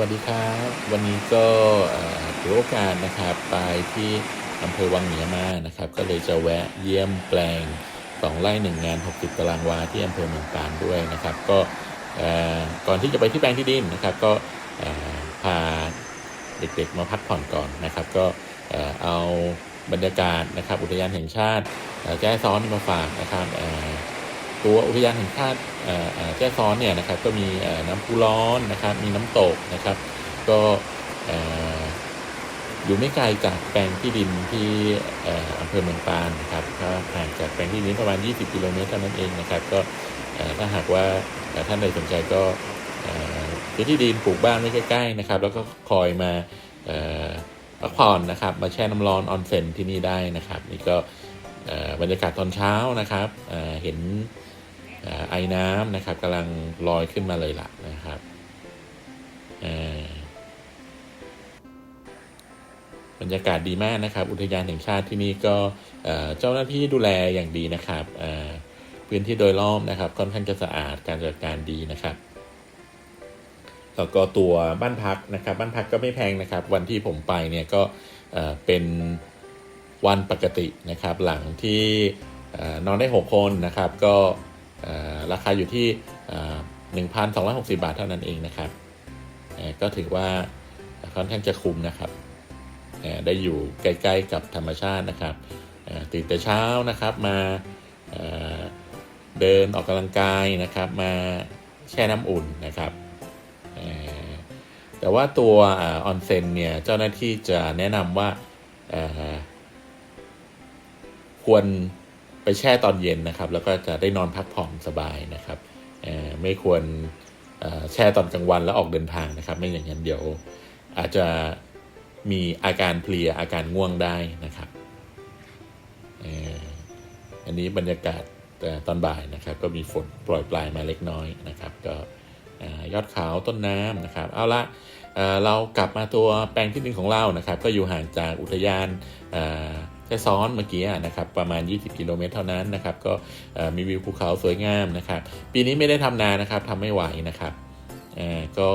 วัสดีครับ วันนี้ก็ถือโอกาสนะครับไปที่อำเภอวังเหนือมานะครับ ก็เลยจะแวะเยี่ยมแปลงสองไร่หนึ่งงาน 60 ตารางวาที่อำเภอเมืองปานด้วยนะครับ ก็เอ่อก่อนที่จะไปที่แปลงที่ดินนะครับ ก็พาเด็กๆมาพักผ่อนก่อนนะครับ ก็เอ่อเอาบรรยากาศนะครับ อุทยานแห่งชาติแจ้ซ้อนมาฝากนะครับเอ่อ ตัวอุทยานแห่งชาติเอ่อเอ่อแจ้ซ้อนเนี่ยนะครับก็มีน้ำพุร้อนนะครับมีน้ำตกนะครับ ก็เอ่อยู่ไม่ไกลจากแปลงที่ดินที่อำเภอเมืองปานนะครับก็ห่างจากแปลงที่ดินประมาณ 20 กิโลเมตรเท่านั้นเองนะครับ ก็ถ้าหากว่าท่านใดสนใจก็เอ่อซื้อที่ดินปลูกบ้านไว้ใกล้ๆนะครับ แล้วก็คอยมาพักผ่อนนะครับ มาแช่น้ำร้อนออนเซนที่นี่ได้นะครับ นี่ก็บรรยากาศตอนเช้านะครับเห็น ไอ้น้ำนะครับกำลังลอยขึ้นมาเลยล่ะนะครับบรรยากาศดีมากนะครับ อุทยานแห่งชาติที่นี่ก็เจ้าหน้าที่ดูแลอย่างดีนะครับพื้นที่โดยรอบนะครับค่อนข้างจะสะอาดการจัดการดีนะครับแล้วก็ตัวบ้านพักนะครับ บ้านพักก็ไม่แพงนะครับ วันที่ผมไปเนี่ยก็เป็นวันปกตินะครับ หลังที่นอนได้ 6 คนนะครับ ก็ ราคาอยู่ที่หนึ่งพันสองร้อยหกสิบาทเท่านั้นเองนะครับ ก็ถือว่าค่อนข้างจะคุ้มนะครับ ได้อยู่ใกล้ๆกับธรรมชาตินะครับตื่นแต่เช้านะครับมาเดินออกกำลังกายนะครับ มาแช่น้ำอุ่นนะครับแต่ว่าตัวออนเซ็นเนี่ยเจ้าหน้าที่จะแนะนำว่าควร ไปแช่ตอนเย็นนะครับ แล้วก็จะได้นอนพักผ่อนสบายนะครับไม่ควรแช่ตอนกลางวันแล้วออกเดินทางนะครับ ไม่อย่างนั้นเดี๋ยวอาจจะมีอาการเพลียอาการง่วงได้นะครับอันนี้บรรยากาศเอ่ตอนบ่ายนะครับ ก็มีฝนปล่อยปลายมาเล็กน้อยนะครับ ก็ยอดเขาต้นน้ำนะครับ เอาละเอ่อเรากลับมาตัวแปลงที่ดินของเรานะครับ ก็อยู่ห่างจากอุทยาน แค่ซ้อนเมื่อกี้นะครับประมาณ 20 กิโลเมตรเท่านั้นนะครับก็มีวิวภูเขาสวยงามนะครับปีนี้ไม่ได้ทำนานะครับทำไม่ไหวนะครับก็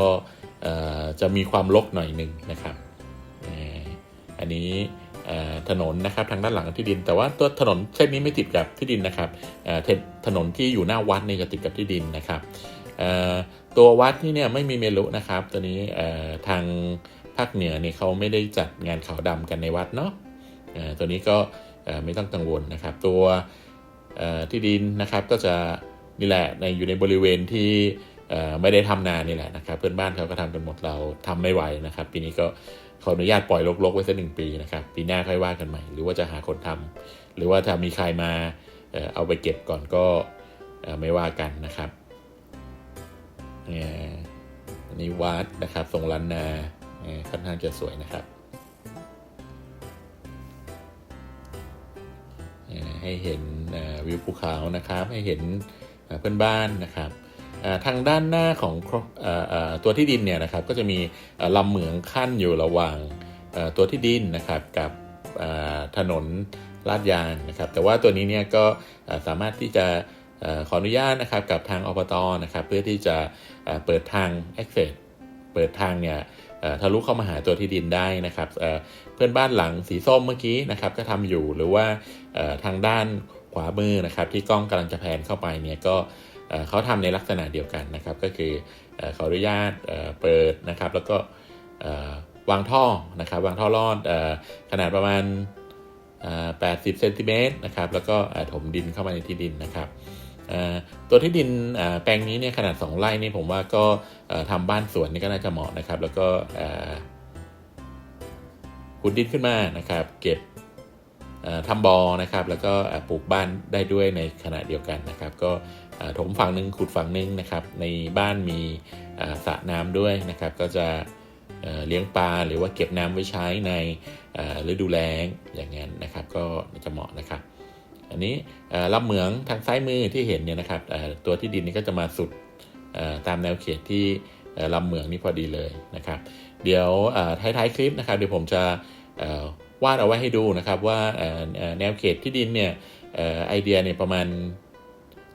จะมีความรกหน่อยหนึ่งนะครับอันนี้ถนนนะครับทางด้านหลังที่ดิน แต่ว่าตัวถนนเส้นนี้ไม่ติดกับที่ดินนะครับถนนที่อยู่หน้าวัดนี่ก็ติดกับที่ดินนะครับตัววัดนี่เนี่ยไม่มีเมลุนะครับ ตัวนี้ทางภาคเหนือเนี่ยเขาไม่ได้จัดงานขาวดำกันในวัดเนาะ ตัวนี้ก็ไม่ต้องกังวลนะครับ ตัวที่ดินนะครับก็จะนี่แหละในอยู่ในบริเวณที่ไม่ได้ทำนานี่แหละนะครับ เพื่อนบ้านเขาก็ทำกันหมดเราทำไม่ไหวนะครับ ปีนี้ก็ขออนุญาตปล่อยรกๆไว้สักหนึ่งปีนะครับปีหน้าค่อยว่ากันใหม่ หรือว่าจะหาคนทำหรือว่าถ้ามีใครมาเอาไปเก็บก่อนก็ไม่ว่ากันนะครับนี่ยอันนี้วัดนะครับทรงล้านนาค่อนข้างจะสวยนะครับ ให้เห็นวิวภูเขานะครับ ให้เห็นเพื่อนบ้านนะครับทางด้านหน้าของออตัวที่ดินเนี่ยนะครับก็จะมีลำเหมืองขั้นอยู่ระหว่างตัวที่ดินนะครับกับถนนลาดยางนะครับ แต่ว่าตัวนี้เนี่ยก็สามารถที่จะอขออนุญาตนะครับกับทางอบตนะครับ เพื่อที่จะเปิดทาง access เปิดทางเนี่ย ทะลุเข้ามาหาตัวที่ดินได้นะครับเเพื่อนบ้านหลังสีส้มเมื่อกี้นะครับก็ทำอยู่หรือว่าทางด้านขวามือนะครับที่กล้องกำลังจะแพนเข้าไปเนี่ยก็เขาทำในลักษณะเดียวกันนะครับ ก็คือเขออนุญาตเปิดนะครับ แล้วก็เอ่อวางท่อนะครับ วางท่อรอดอขนาดประมาณ80เซนติเมตรนะครับแล้วก็ถมดินเข้ามาในที่ดินนะครับ ตัวที่ดินแปลงนี้เนี่ยขนาด 2 ไร่นี่ผมว่าก็ทำบ้านสวนนี่ก็น่าจะเหมาะนะครับ แล้วก็ขุดดินขึ้นมานะครับ เก็บทำบอนะครับ แล้วก็ปลูกบ้านได้ด้วยในขณะเดียวกันนะครับ ก็ถมฝั่งหนึ่งขุดฝั่งหนึ่งนะครับ ในบ้านมีสระน้ำด้วยนะครับ ก็จะเลี้ยงปลาหรือว่าเก็บน้ำไว้ใช้ในฤดูแล้งอย่างนั้นนะครับ ก็จะเหมาะนะครับ อันนี้ลำเหมืองทางซ้ายมือที่เห็นเนี่ยนะครับตัวที่ดินนี่ก็จะมาสุดตามแนวเขตที่ลำเหมืองนี่พอดีเลยนะครับ เดี๋ยวท้ายๆคลิปนะครับเดี๋ยวผมจะวาดเอาไว้ให้ดูนะครับว่าแนวเขตที่ดินเนี่ยไอเดียเนี่ยประมาณ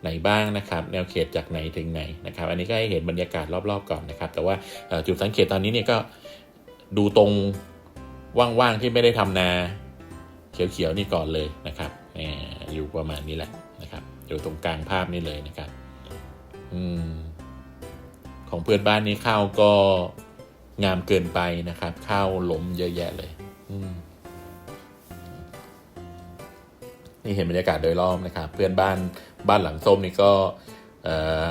ไหนบ้างนะครับ แนวเขตจากไหนถึงไหนนะครับ อันนี้ก็ให้เห็นบรรยากาศรอบๆก่อนนะครับ แต่ว่าจุดสังเกตตอนนี้เนี่ยก็ดูตรงว่างๆที่ไม่ได้ทำนาเขียวๆนี่ก่อนเลยนะครับ อยู่ประมาณนี้แหละนะครับอยู่ตรงกลางภาพนี่เลยนะครับอืมของเพื่อนบ้านนี้ข้าวก็งามเกินไปนะครับ ข้าวล้มเยอะแยะเลย อืมนี่เห็นบรรยากาศโดยรอบนะครับ เพื่อนบ้านบ้านหลังส้มนี่ก็เอ่อ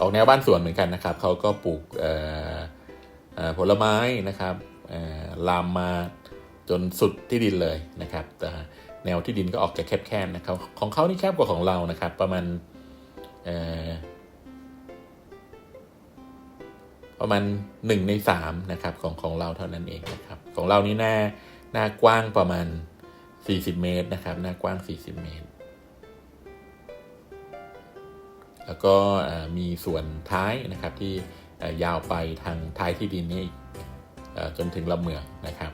ออกแนวบ้านสวนเหมือนกันนะครับเขาก็ปลูกเอ่อเอ่อผลไม้นะครับเอ่อลามมาจนสุดที่ดินเลยนะครับ แนวที่ดินก็ออกจะแคบๆนะครับของเขานี่แคบกว่าของเรานะครับ ประมาณประมาณหนึ่งในสามนะครับของของเราเท่านั้นเองนะครับ ของเรานี่หน้าหน้ากว้างประมาณ 40 เมตรนะครับ หน้ากว้าง 40 เมตร แล้วก็มีส่วนท้ายนะครับที่ยาวไปทางท้ายที่ดินนี่จนถึงลำเหมืองนะครับ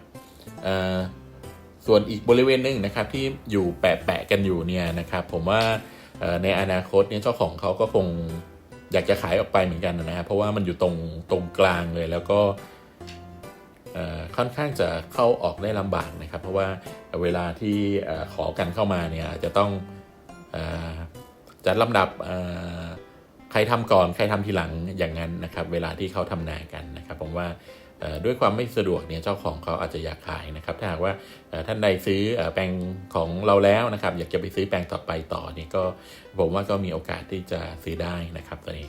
ส่วนอีกบริเวณหนึ่งนะครับที่อยู่แปะๆกันอยู่เนี่ยนะครับผมว่าในอนาคตเนี่ยเจ้าของเขาก็คงอยากจะขายออกไปเหมือนกันนะครับเพราะว่ามันอยู่ตรงตรงกลางเลยแล้วก็ค่อนข้างจะเข้าออกได้ลำบากนะครับ เพราะว่าเวลาที่ขอกันเข้ามาเนี่ยจะต้องอจัดลำดับใครทำก่อนใครทำทีหลังอย่างนั้นนะครับ เวลาที่เขาทำนากันนะครับ ผมว่า ด้วยความไม่สะดวกเนี่ยเจ้าของเขาอาจจะอยากขายนะครับถ้าหากว่าท่านใดซื้อแปลงของเราแล้วนะครับ อยากจะไปซื้อแปลงต่อไปต่อนี่ก็ผมว่าก็มีโอกาสที่จะซื้อได้นะครับตอนนี้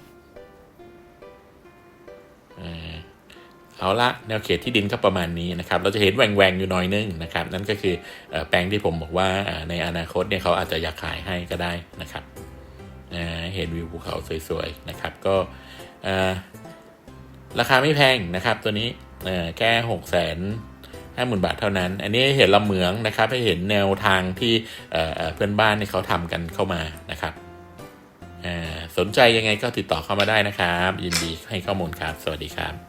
เอาละแนวเขตที่ดินก็ประมาณนี้นะครับเราจะเห็นแหว่งๆอยู่น้อยนึงนะครับ นั่นก็คือแปลงที่ผมบอกว่าในอนาคตเนี่ยเขาอาจจะอยากขายให้ก็ได้นะครับเห็นวิวภูเขาสวยๆนะครับ ก็ ราคาไม่แพงนะครับ ตัวนี้แค่หกแสนห้าหมื่นบาทเท่านั้น อันนี้เห็นลำเหมืองนะครับ ให้เห็นแนวทางที่เเพื่อนบ้านที่เขาทำกันเข้ามานะครับสนใจยังไงก็ติดต่อเข้ามาได้นะครับ ยินดีให้ข้อมูลครับ สวัสดีครับ